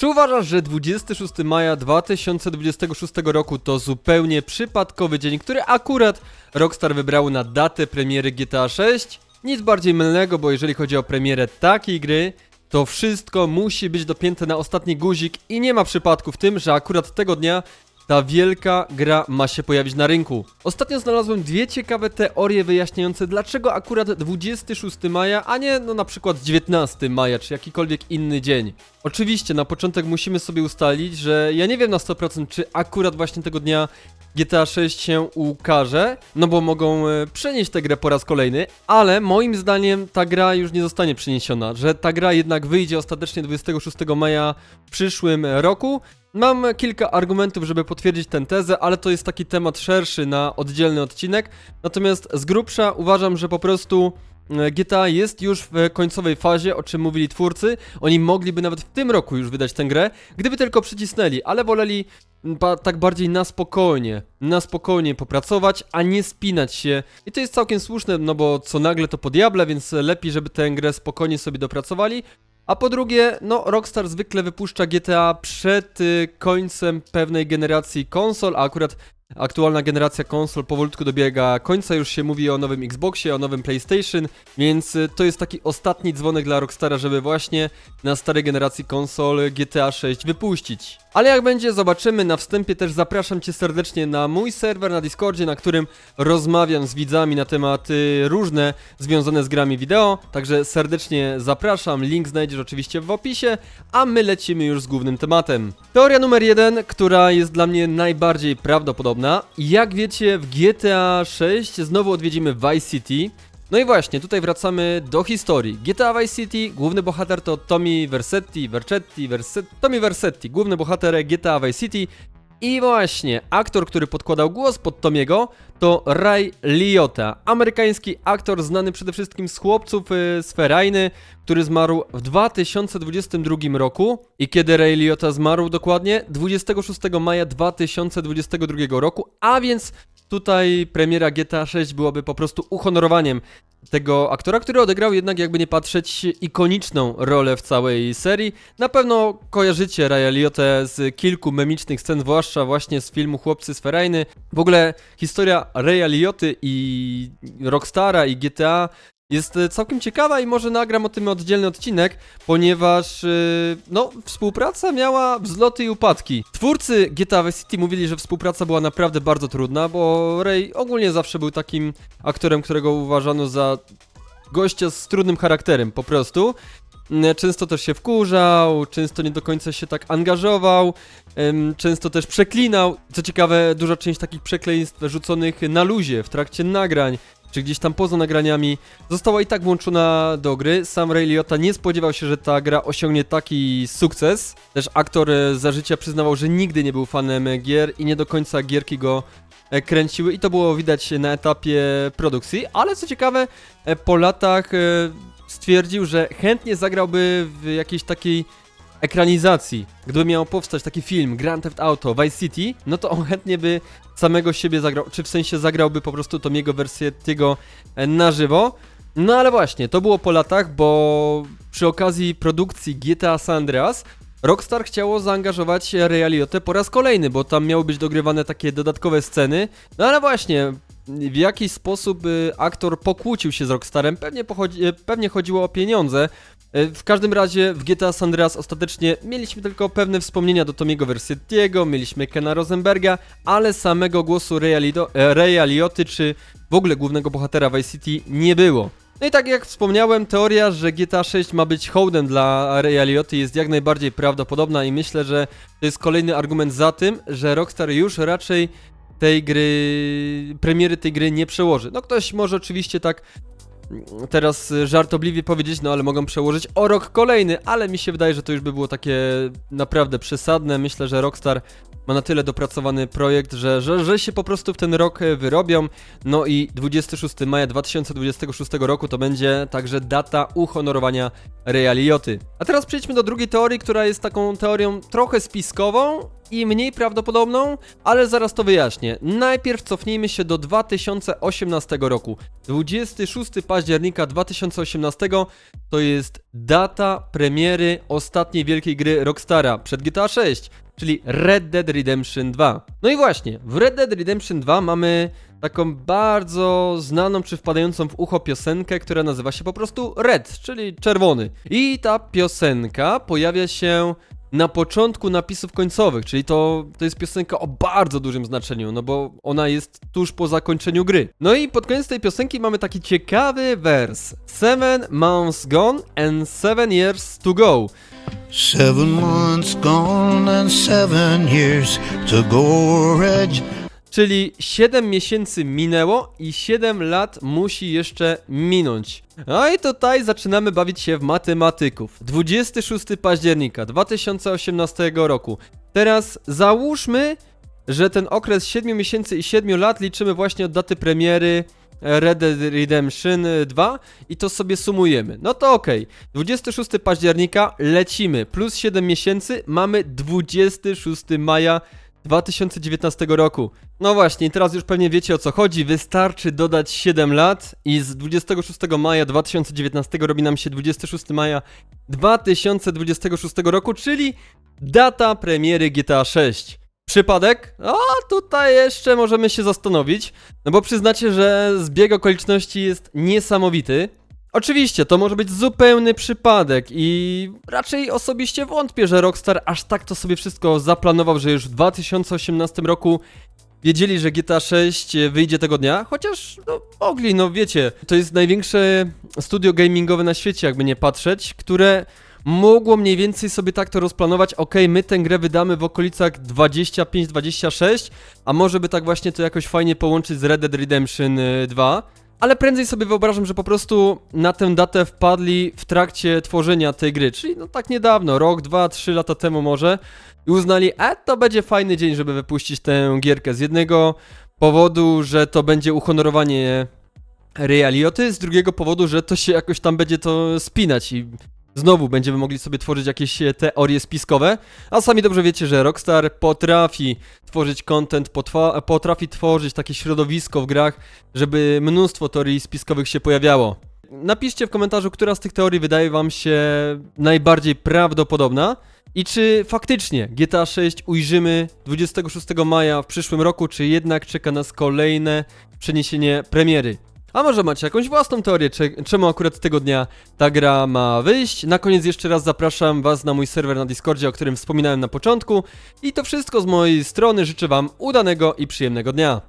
Czy uważasz, że 26 maja 2026 roku to zupełnie przypadkowy dzień, który akurat Rockstar wybrał na datę premiery GTA 6? Nic bardziej mylnego, bo jeżeli chodzi o premierę takiej gry, to wszystko musi być dopięte na ostatni guzik i nie ma przypadku w tym, że akurat tego dnia ta wielka gra ma się pojawić na rynku. Ostatnio znalazłem dwie ciekawe teorie wyjaśniające, dlaczego akurat 26 maja, a nie no na przykład 19 maja, czy jakikolwiek inny dzień. Oczywiście na początek musimy sobie ustalić, że ja nie wiem na 100% czy akurat właśnie tego dnia GTA 6 się ukaże, no bo mogą e, przenieść tę grę po raz kolejny, ale moim zdaniem ta gra już nie zostanie przeniesiona, że ta gra jednak wyjdzie ostatecznie 26 maja w przyszłym roku. Mam kilka argumentów, żeby potwierdzić tę tezę, ale to jest taki temat szerszy na oddzielny odcinek. Natomiast z grubsza uważam, że po prostu e, GTA jest już w końcowej fazie, o czym mówili twórcy. Oni mogliby nawet w tym roku już wydać tę grę, gdyby tylko przycisnęli, ale woleli ba tak bardziej na spokojnie, na spokojnie popracować, a nie spinać się. I to jest całkiem słuszne, no bo co nagle to po diable, więc lepiej, żeby tę grę spokojnie sobie dopracowali. A po drugie, no Rockstar zwykle wypuszcza GTA przed y, końcem pewnej generacji konsol, a akurat aktualna generacja konsol powolutku dobiega końca, już się mówi o nowym Xboxie, o nowym PlayStation, więc y, to jest taki ostatni dzwonek dla Rockstara, żeby właśnie na starej generacji konsol GTA 6 wypuścić. Ale jak będzie, zobaczymy. Na wstępie też zapraszam Cię serdecznie na mój serwer na Discordzie, na którym rozmawiam z widzami na tematy różne związane z grami wideo. Także serdecznie zapraszam. Link znajdziesz oczywiście w opisie, a my lecimy już z głównym tematem. Teoria numer jeden, która jest dla mnie najbardziej prawdopodobna. Jak wiecie, w GTA 6 znowu odwiedzimy Vice City. No i właśnie, tutaj wracamy do historii. GTA Vice City, główny bohater to Tommy Versetti, Vercetti, Tommy Versetti, główny bohater GTA Vice City. I właśnie, aktor, który podkładał głos pod Tomiego, to Ray Liotta, amerykański aktor znany przede wszystkim z chłopców y, z Ferajny, który zmarł w 2022 roku. I kiedy Ray Liotta zmarł dokładnie? 26 maja 2022 roku, a więc tutaj premiera GTA 6 byłaby po prostu uhonorowaniem tego aktora, który odegrał jednak jakby nie patrzeć ikoniczną rolę w całej serii. Na pewno kojarzycie Raya Liottę z kilku memicznych scen, zwłaszcza właśnie z filmu Chłopcy z Ferajny. W ogóle historia Raya Lioty i Rockstara i GTA jest e, całkiem ciekawa i może nagram o tym oddzielny odcinek, ponieważ yy, no, współpraca miała wzloty i upadki. Twórcy GTA Vice City mówili, że współpraca była naprawdę bardzo trudna, bo Ray ogólnie zawsze był takim aktorem, którego uważano za gościa z trudnym charakterem, po prostu. Mm, Często też się wkurzał, często nie do końca się tak angażował, często też przeklinał. Co ciekawe, duża część takich przekleństw rzuconych na luzie w trakcie nagrań, czy gdzieś tam poza nagraniami, została i tak włączona do gry. Sam Ray Liotta nie spodziewał się, że ta gra osiągnie taki sukces. Też aktor e, za życia przyznawał, że nigdy nie był fanem gier i nie do końca gierki go e, kręciły i to było widać na etapie produkcji, ale co ciekawe, e, po latach stwierdził, że chętnie zagrałby w jakiejś takiej ekranizacji. Gdyby miał powstać taki film Grand Theft Auto Vice City, no to on chętnie by samego siebie zagrał, czy w sensie zagrałby po prostu tą jego wersję tego e, na żywo. No ale właśnie, to było po latach, bo przy okazji produkcji GTA San Andreas Rockstar chciało zaangażować Raya Liottę po raz kolejny, bo tam miały być dogrywane takie dodatkowe sceny. No ale właśnie, w jakiś sposób y, aktor pokłócił się z Rockstarem, pewnie, pochodzi, y, pewnie chodziło o pieniądze. Y, W każdym razie w GTA San Andreas ostatecznie mieliśmy tylko pewne wspomnienia do Tomiego Versettiego, mieliśmy Kena Rosenberga, ale samego głosu Raya Lioty czy w ogóle głównego bohatera Vice City nie było. No i tak jak wspomniałem, teoria, że GTA 6 ma być hołdem dla Raya Lioty jest jak najbardziej prawdopodobna i myślę, że to jest kolejny argument za tym, że Rockstar już raczej tej gry, premiery tej gry nie przełoży. No ktoś może oczywiście tak mm, teraz żartobliwie powiedzieć, no ale mogą przełożyć o rok kolejny, ale mi się wydaje, że to już by było takie naprawdę przesadne. Myślę, że Rockstar ma na tyle dopracowany projekt, że, że, że się po prostu w ten rok e, wyrobią. No i 26 maja 2026 roku to będzie także data uhonorowania Real Lioty. A teraz przejdźmy do drugiej teorii, która jest taką teorią trochę spiskową, i mniej prawdopodobną, ale zaraz to wyjaśnię. Najpierw cofnijmy się do 2018 roku. 26 października 2018 to jest data premiery ostatniej wielkiej gry Rockstara przed GTA 6, czyli Red Dead Redemption 2. No i właśnie, w Red Dead Redemption 2 mamy taką bardzo znaną czy wpadającą w ucho piosenkę, która nazywa się po prostu Red, czyli czerwony. I ta piosenka pojawia się na początku napisów końcowych, czyli to, to jest piosenka o bardzo dużym znaczeniu, no bo ona jest tuż po zakończeniu gry. No i pod koniec tej piosenki mamy taki ciekawy wers. Seven months gone and seven years to go. Seven months gone and seven years to go red. Czyli 7 miesięcy minęło i 7 lat musi jeszcze minąć. No i tutaj zaczynamy bawić się w matematyków. 26 października 2018 roku. Teraz załóżmy, że ten okres 7 miesięcy i 7 lat liczymy właśnie od daty premiery Red Dead Redemption 2 i to sobie sumujemy. No to okej. 26 października lecimy plus 7 miesięcy, mamy 26 maja 2019 roku. No właśnie, teraz już pewnie wiecie o co chodzi. Wystarczy dodać 7 lat i z 26 maja 2019 robi nam się 26 maja 2026 roku, czyli data premiery GTA 6. Przypadek? A tutaj jeszcze możemy się zastanowić, no bo przyznacie, że zbieg okoliczności jest niesamowity. Oczywiście, to może być zupełny przypadek i raczej osobiście wątpię, że Rockstar aż tak to sobie wszystko zaplanował, że już w 2018 roku wiedzieli, że GTA 6 wyjdzie tego dnia, chociaż no, mogli, no wiecie, to jest największe studio gamingowe na świecie, jakby nie patrzeć, które mogło mniej więcej sobie tak to rozplanować, ok, my tę grę wydamy w okolicach 25-26, a może by tak właśnie to jakoś fajnie połączyć z Red Dead Redemption y, 2, ale prędzej sobie wyobrażam, że po prostu na tę datę wpadli w trakcie tworzenia tej gry, czyli no tak niedawno, rok, dwa, trzy lata temu może, i uznali, a to będzie fajny dzień, żeby wypuścić tę gierkę. Z jednego powodu, że to będzie uhonorowanie Realioty, z drugiego powodu, że to się jakoś tam będzie to spinać. I znowu będziemy mogli sobie tworzyć jakieś e, teorie spiskowe, a sami dobrze wiecie, że Rockstar potrafi tworzyć content, potrafi tworzyć takie środowisko w grach, żeby mnóstwo teorii spiskowych się pojawiało. Napiszcie w komentarzu, która z tych teorii wydaje wam się najbardziej prawdopodobna i czy faktycznie GTA 6 ujrzymy 26 maja w przyszłym roku, czy jednak czeka nas kolejne przeniesienie premiery. A może macie jakąś własną teorię, cze- czemu akurat tego dnia ta gra ma wyjść? Na koniec jeszcze raz zapraszam was na mój serwer na Discordzie, o którym wspominałem na początku. I to wszystko z mojej strony. Życzę wam udanego i przyjemnego dnia.